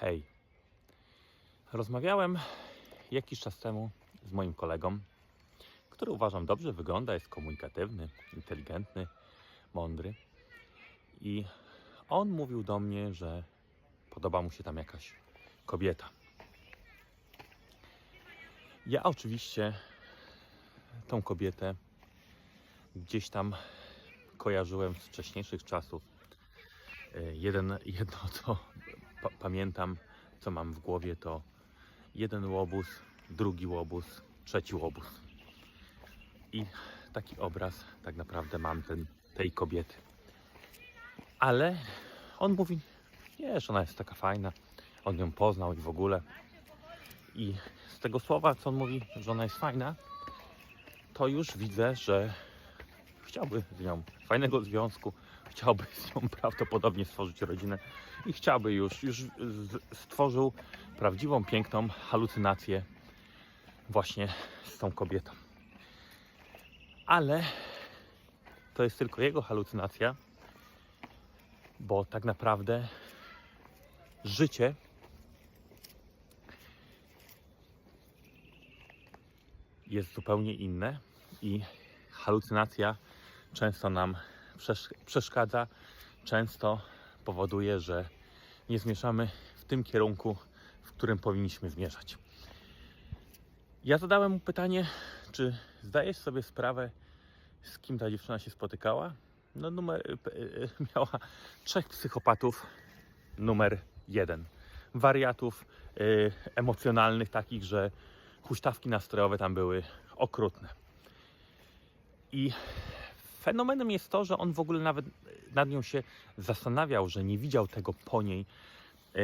Hej. Rozmawiałem jakiś czas temu z moim kolegą, który uważam dobrze wygląda, jest komunikatywny, inteligentny, mądry. I on mówił do mnie, że podoba mu się tam jakaś kobieta. Ja oczywiście tą kobietę gdzieś tam kojarzyłem z wcześniejszych czasów. Jeden, jedno co pa pamiętam, co mam w głowie, to jeden łobuz, drugi łobuz, trzeci łobuz. I taki obraz tak naprawdę mam ten, tej kobiety. Ale on mówi, wiesz, ona jest taka fajna, on ją poznał i w ogóle. I z tego słowa, co on mówi, że ona jest fajna, to już widzę, że chciałby z nią fajnego związku, chciałby z nią prawdopodobnie stworzyć rodzinę i chciałby już, już stworzył prawdziwą, piękną halucynację właśnie z tą kobietą. Ale to jest tylko jego halucynacja, bo tak naprawdę życie jest zupełnie inne i halucynacja często nam przesz- przeszkadza, często powoduje, że nie zmierzamy w tym kierunku, w którym powinniśmy zmierzać. Ja zadałem mu pytanie, czy zdajesz sobie sprawę, z kim ta dziewczyna się spotykała? No, numer, p- e, miała trzech psychopatów, numer jeden. Wariatów e, emocjonalnych, takich, że huśtawki nastrojowe tam były okrutne. I fenomenem jest to, że on w ogóle nawet nad nią się zastanawiał, że nie widział tego po niej, e,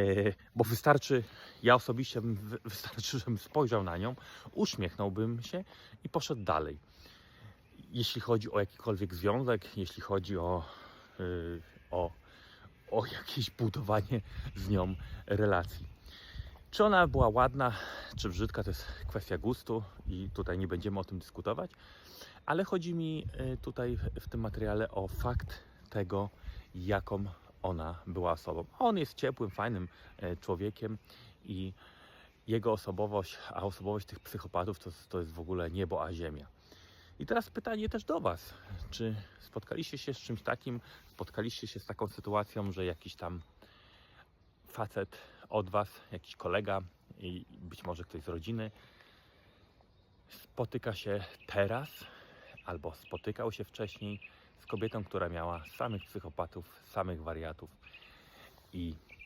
bo wystarczy, ja osobiście wystarczy, żebym spojrzał na nią, uśmiechnąłbym się i poszedł dalej. Jeśli chodzi o jakikolwiek związek, jeśli chodzi o, e, o, o jakieś budowanie z nią relacji. Czy ona była ładna, czy brzydka, to jest kwestia gustu i tutaj nie będziemy o tym dyskutować, ale chodzi mi y, tutaj w- w tym materiale o fakt tego, jaką ona była osobą. On jest ciepłym, fajnym e, człowiekiem i jego osobowość, a osobowość tych psychopatów to, to jest w ogóle niebo a ziemia. I teraz pytanie też do Was. Czy spotkaliście się z czymś takim, spotkaliście się z taką sytuacją, że jakiś tam facet od Was, jakiś kolega i być może ktoś z rodziny spotyka się teraz albo spotykał się wcześniej z kobietą, która miała samych psychopatów, samych wariatów i